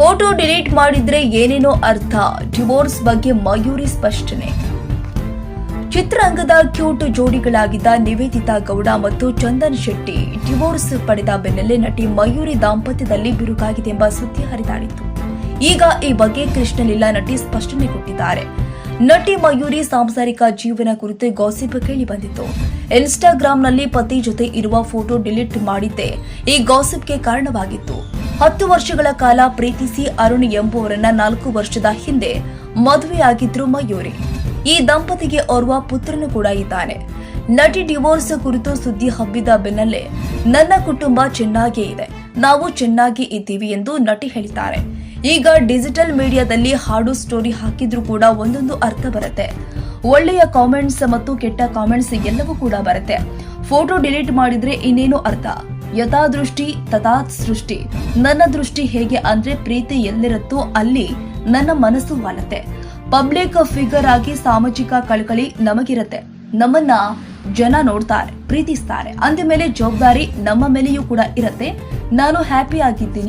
Photo delete ಮಾಡಿದ್ರೆ ಏನೇನೋ ಅರ್ಥ. ಡಿವೋರ್ಸ್ ಬಗ್ಗೆ ಮಯೂರಿ ಸ್ಪಷ್ಟನೆ. ಚಿತ್ರರಂಗದ ಕ್ಯೂಟ್ ಜೋಡಿಗಳಾಗಿದ್ದ ನಿವೇದಿತಾ ಗೌಡ ಮತ್ತು ಚಂದನ್ ಶೆಟ್ಟಿ ಡಿವೋರ್ಸ್ ಪಡೆದ ಬೆನ್ನಲ್ಲೇ ನಟಿ ಮಯೂರಿ ದಾಂಪತ್ಯದಲ್ಲಿ ಬಿರುಗಾಗಿದೆ ಎಂಬ ಸುದ್ದಿ ಹರಿದಾಡಿತ್ತು. ಈಗ ಈ ಬಗ್ಗೆ ಕೃಷ್ಣಲೀಲಾ ನಟಿ ಸ್ಪಷ್ಟನೆ ಕೊಟ್ಟಿದ್ದಾರೆ. ನಟಿ ಮಯೂರಿ ಸಾಂಸಾರಿಕ ಜೀವನ ಕುರಿತು ಗಾಸಿಪ್ ಕೇಳಿ ಬಂದಿತ್ತು. ಇನ್ಸ್ಟಾಗ್ರಾಂನಲ್ಲಿ ಪತಿ ಜೊತೆ ಇರುವ ಫೋಟೋ ಡಿಲೀಟ್ ಮಾಡಿದ್ದೇ ಈ ಗಾಸಿಪ್ಗೆ ಕಾರಣವಾಗಿತ್ತು. ಹತ್ತು ವರ್ಷಗಳ ಕಾಲ ಪ್ರೀತಿಸಿ ಅರುಣ್ ಎಂಬುವರನ್ನ ನಾಲ್ಕು ವರ್ಷದ ಹಿಂದೆ ಮದುವೆಯಾಗಿದ್ರು ಮಯೂರಿ. ಈ ದಂಪತಿಗೆ ಓರ್ವ ಪುತ್ರನು ಕೂಡ ಇದ್ದಾನೆ. ನಟಿ ಡಿವೋರ್ಸ್ ಕುರಿತು ಸುದ್ದಿ ಹಬ್ಬಿದ ಬೆನ್ನಲ್ಲೇ, ನನ್ನ ಕುಟುಂಬ ಚೆನ್ನಾಗೇ ಇದೆ. ನಾವು ಚೆನ್ನಾಗಿ ಇದ್ದೀವಿ ಎಂದು ನಟಿ ಹೇಳಿದ್ದಾರೆ. ಈಗ ಡಿಜಿಟಲ್ ಮೀಡಿಯಾದಲ್ಲಿ ಹಾಡು ಸ್ಟೋರಿ ಹಾಕಿದ್ರೂ ಕೂಡ ಒಂದೊಂದು ಅರ್ಥ ಬರುತ್ತೆ. ಒಳ್ಳೆಯ ಕಾಮೆಂಟ್ಸ್ ಮತ್ತು ಕೆಟ್ಟ ಕಾಮೆಂಟ್ಸ್ ಎಲ್ಲವೂ ಕೂಡ ಬರುತ್ತೆ. ಫೋಟೋ ಡಿಲೀಟ್ ಮಾಡಿದ್ರೆ ಇನ್ನೇನು ಅರ್ಥ? ಯಥಾ ದೃಷ್ಟಿ ತಥಾ ಸೃಷ್ಟಿ. ನನ್ನ ದೃಷ್ಟಿ ಹೇಗೆ ಅಂದ್ರೆ ಪ್ರೀತಿ ಎಲ್ಲಿರುತ್ತೋ ಅಲ್ಲಿ ನನ್ನ ಮನಸ್ಸು ವಾಲತೆ ಪಬ್ಲಿಕ್ ಫಿಗರ್ ಆಗಿ ಸಾಮಾಜಿಕ ಕಳಕಳಿ ನಮಗಿರುತ್ತೆ. ನಮ್ಮನ್ನ ಜನ ನೋಡ್ತಾರೆ, ಪ್ರೀತಿಸ್ತಾರೆ. ಅಂದ ಮೇಲೆ ಜವಾಬ್ದಾರಿ ನಮ್ಮ ಮೇಲೆಯೂ ಕೂಡ ಇರುತ್ತೆ. ನಾನು ಹ್ಯಾಪಿ ಆಗಿದ್ದೀನಿ.